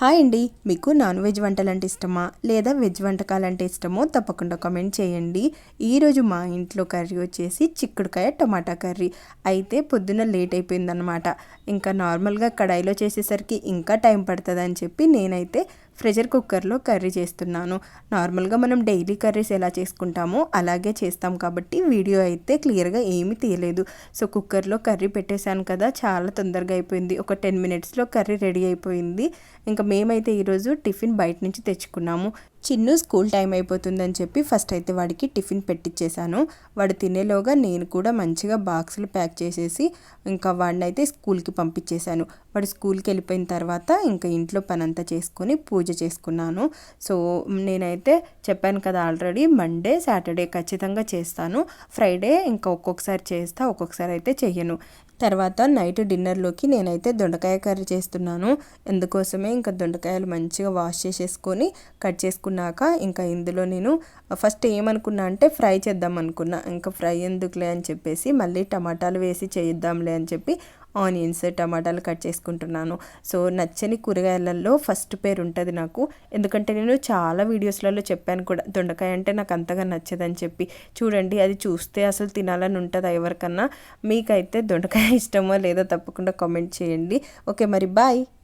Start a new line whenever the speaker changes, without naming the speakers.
Hi అండి. మీకు non veg వంటలు అంటే ఇష్టమా? లేదా వెజ్ వంటకాలు అంటే ఇష్టమో తప్పకుండా కమెంట్ చేయండి. ఈరోజు మా ఇంట్లో కర్రీ వచ్చేసి చిక్కుడుకాయ టమాటా కర్రీ. అయితే పొద్దున్న లేట్ అయిపోయిందనమాట ఇంకా నార్మల్గా కడాయిలో చేసేసరికి ఇంకా టైం పడుతుంది అని చెప్పి నేనైతే ప్రెషర్ కుక్కర్లో కర్రీ చేస్తున్నాను. నార్మల్గా మనం డైలీ కర్రీస్ ఎలా చేసుకుంటామో అలాగే చేస్తాం కాబట్టి వీడియో అయితే క్లియర్గా ఏమీ తీయలేదు. సో కుక్కర్లో కర్రీ పెట్టేశాను కదా చాలా తొందరగా అయిపోయింది. ఒక టెన్ మినిట్స్లో కర్రీ రెడీ అయిపోయింది. ఇంకా మేమైతే ఈరోజు టిఫిన్ బయట నుంచి తెచ్చుకున్నాము. చిన్ను స్కూల్ టైం అయిపోతుందని చెప్పి ఫస్ట్ అయితే వాడికి టిఫిన్ పెట్టించేశాను వాడు తినేలోగా నేను కూడా మంచిగా బాక్సులు ప్యాక్ చేసేసి ఇంకా వాడిని అయితే స్కూల్కి పంపించేశాను వాడు స్కూల్కి వెళ్ళిపోయిన తర్వాత ఇంకా ఇంట్లో పనంతా చేసుకొని పూజ చేసుకున్నాను. సో నేనైతే చెప్పాను కదా ఆల్రెడీ మండే సాటర్డే ఖచ్చితంగా చేస్తాను. ఫ్రైడే ఇంకా ఒక్కొక్కసారి చేస్తా ఒక్కొక్కసారి అయితే చెయ్యను. తర్వాత నైట్ డిన్నర్లోకి నేనైతే దొండకాయ కర్రీ చేస్తున్నాను. అందుకోసమే ఇంకా దొండకాయలు మంచిగా వాష్ చేసేసుకొని కట్ చేసుకున్నాక ఇంకా ఇందులో నేను ఫస్ట్ ఏమనుకున్నా అంటే ఫ్రై చేద్దాం అనుకున్నా ఇంకా ఫ్రై ఎందుకులే అని చెప్పేసి మళ్ళీ టమాటాలు వేసి చేద్దాంలే అని చెప్పి ఆనియన్స్ టమాటాలు కట్ చేసుకుంటున్నాను. సో నచ్చని కూరగాయలలో ఫస్ట్ పేరు ఉంటుంది నాకు. ఎందుకంటే నేను చాలా వీడియోస్లలో చెప్పాను కూడా దొండకాయ అంటే నాకు అంతగా నచ్చదని చెప్పి. చూడండి అది చూస్తే అసలు తినాలని ఉంటుంది ఎవరికన్నా? మీకైతే దొండకాయ ఇష్టమో లేదో తప్పకుండా కామెంట్ చేయండి. ఓకే మరి బాయ్.